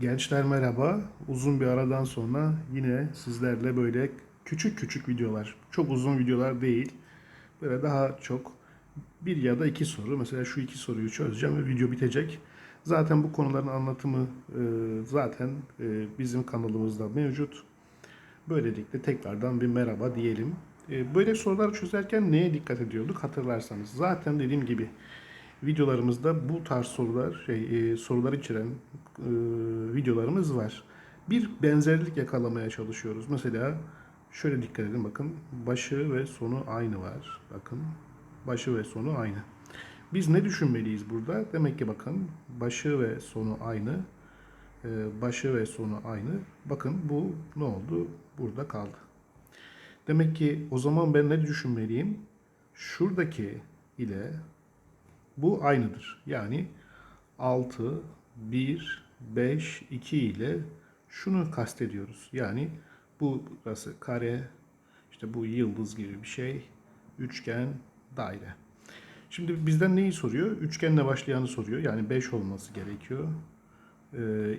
Gençler merhaba. Uzun bir aradan sonra yine sizlerle böyle küçük küçük videolar, çok uzun videolar değil. Böyle daha çok bir ya da iki soru. Mesela şu iki soruyu çözeceğim ve video bitecek. Zaten bu konuların anlatımı e, zaten e, bizim kanalımızda mevcut. Böylelikle tekrardan bir merhaba diyelim. E, Böyle soruları çözerken neye dikkat ediyorduk hatırlarsanız. Zaten dediğim gibi videolarımızda bu tarz sorular, şey, sorular içeren e, videolarımız var. Bir benzerlik yakalamaya çalışıyoruz. Mesela şöyle dikkat edin bakın. Başı ve sonu aynı var. Bakın. Başı ve sonu aynı. Biz ne düşünmeliyiz burada? Demek ki bakın başı ve sonu aynı. E, başı ve sonu aynı. Bakın bu ne oldu? Burada kaldı. Demek ki o zaman ben ne düşünmeliyim? Şuradaki ile bu aynıdır. Yani 6, 1, 5, 2 ile şunu kastediyoruz. Yani bu burası kare, işte bu yıldız gibi bir şey, üçgen, daire. Şimdi bizden neyi soruyor? Üçgenle başlayanı soruyor. Yani 5 olması gerekiyor.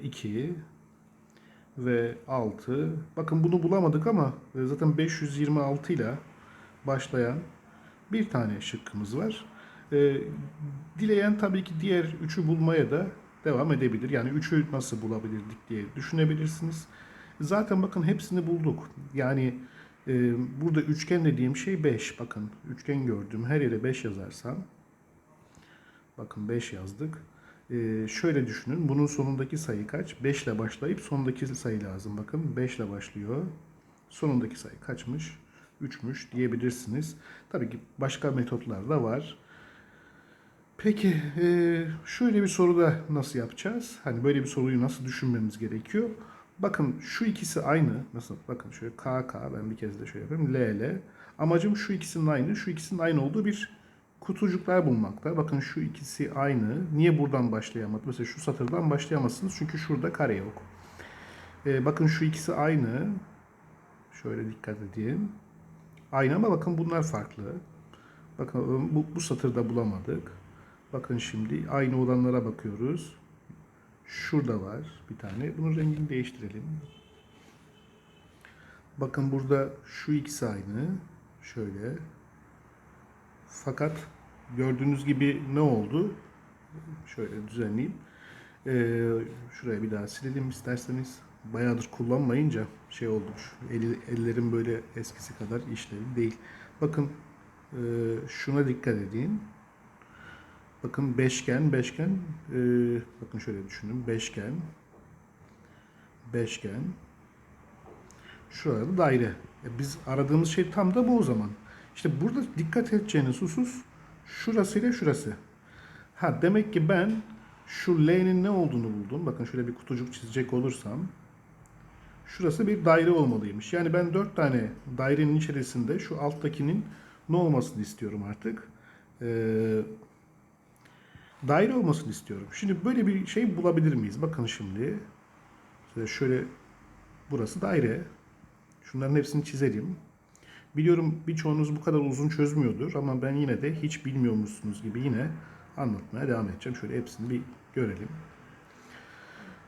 2 ve 6. Bakın bunu bulamadık ama e, zaten 526 ile başlayan bir tane şıkkımız var. E, dileyen tabii ki diğer üçü bulmaya da devam edebilir. Yani üçü nasıl bulabilirdik diye düşünebilirsiniz. Zaten bakın hepsini bulduk. Yani e, burada üçgen dediğim şey 5. Bakın üçgen gördüm. Her yere 5 yazarsam bakın 5 yazdık. E, şöyle düşünün. Bunun sonundaki sayı kaç? 5 ile başlayıp sonundaki sayı lazım. Bakın 5 ile başlıyor. Sonundaki sayı kaçmış? 3'müş diyebilirsiniz. Tabii ki başka metotlar da var. Peki e, şöyle bir soruda nasıl yapacağız? Hani böyle bir soruyu nasıl düşünmemiz gerekiyor? Bakın şu ikisi aynı. Nasıl? Bakın şöyle KK ben bir kez de şöyle yapayım. LL. Amacım şu ikisinin aynı, şu ikisinin aynı olduğu bir kutucuklar bulmakta. Bakın şu ikisi aynı. Niye buradan başlayamadı? Mesela şu satırdan başlayamazsınız çünkü şurada kare yok. E, bakın şu ikisi aynı. Şöyle dikkat edin. Aynı ama bakın bunlar farklı. Bakın bu, bu satırda bulamadık. Bakın şimdi aynı olanlara bakıyoruz. Şurada var bir tane. Bunun rengini değiştirelim. Bakın burada şu ikisi aynı. Şöyle. Fakat gördüğünüz gibi ne oldu? Şöyle düzenleyeyim. Ee, şuraya bir daha silelim isterseniz. Bayağıdır kullanmayınca şey olmuş. Eli, ellerim böyle eskisi kadar işlevli değil. Bakın e, şuna dikkat edin. Bakın beşgen, beşgen. e, bakın şöyle düşünün. Beşgen, beşgen. Şurada da daire. E, biz aradığımız şey tam da bu o zaman. İşte burada dikkat edeceğiniz husus şurası ile şurası. Ha demek ki ben şu L'nin ne olduğunu buldum. Bakın şöyle bir kutucuk çizecek olursam. Şurası bir daire olmalıymış. Yani ben dört tane dairenin içerisinde şu alttakinin ne olmasını istiyorum artık. Ee, daire olmasını istiyorum. Şimdi böyle bir şey bulabilir miyiz? Bakın şimdi. Şöyle, şöyle burası daire. Şunların hepsini çizelim. Biliyorum birçoğunuz bu kadar uzun çözmüyordur ama ben yine de hiç bilmiyormuşsunuz gibi yine anlatmaya devam edeceğim. Şöyle hepsini bir görelim.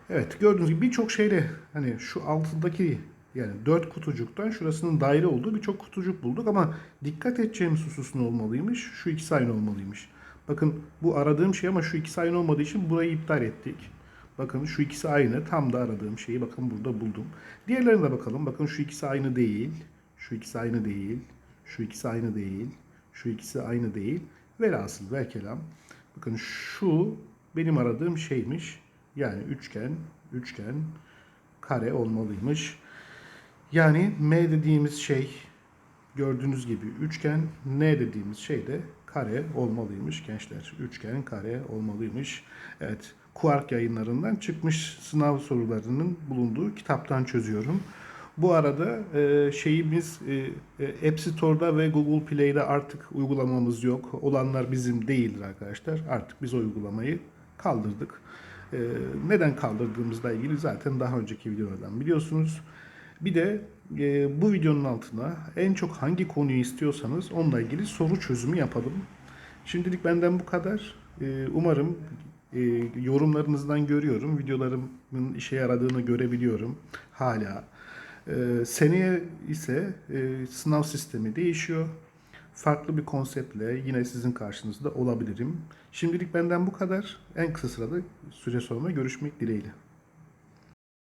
Evet gördüğünüz gibi birçok şeyle hani şu altındaki yani dört kutucuktan şurasının daire olduğu birçok kutucuk bulduk ama dikkat edeceğimiz husus ne olmalıymış? Şu ikisi aynı olmalıymış. Bakın bu aradığım şey ama şu ikisi aynı olmadığı için burayı iptal ettik. Bakın şu ikisi aynı. Tam da aradığım şeyi bakın burada buldum. Diğerlerine de bakalım. Bakın şu ikisi aynı değil. Şu ikisi aynı değil. Şu ikisi aynı değil. Şu ikisi aynı değil. Velhasıl ve kelam. Bakın şu benim aradığım şeymiş. Yani üçgen, üçgen, kare olmalıymış. Yani M dediğimiz şey gördüğünüz gibi üçgen, N dediğimiz şey de kare olmalıymış gençler. Üçgen, kare olmalıymış. Evet, Quark yayınlarından çıkmış sınav sorularının bulunduğu kitaptan çözüyorum. Bu arada e, şeyimiz e, e, App Store'da ve Google Play'de artık uygulamamız yok. Olanlar bizim değildir arkadaşlar. Artık biz o uygulamayı kaldırdık. E, neden kaldırdığımızla ilgili zaten daha önceki videolardan biliyorsunuz. Bir de e, bu videonun altına en çok hangi konuyu istiyorsanız onunla ilgili soru çözümü yapalım. Şimdilik benden bu kadar. E, umarım e, yorumlarınızdan görüyorum. Videolarımın işe yaradığını görebiliyorum hala. E, seneye ise e, sınav sistemi değişiyor. Farklı bir konseptle yine sizin karşınızda olabilirim. Şimdilik benden bu kadar. En kısa sırada süre sonra görüşmek dileğiyle.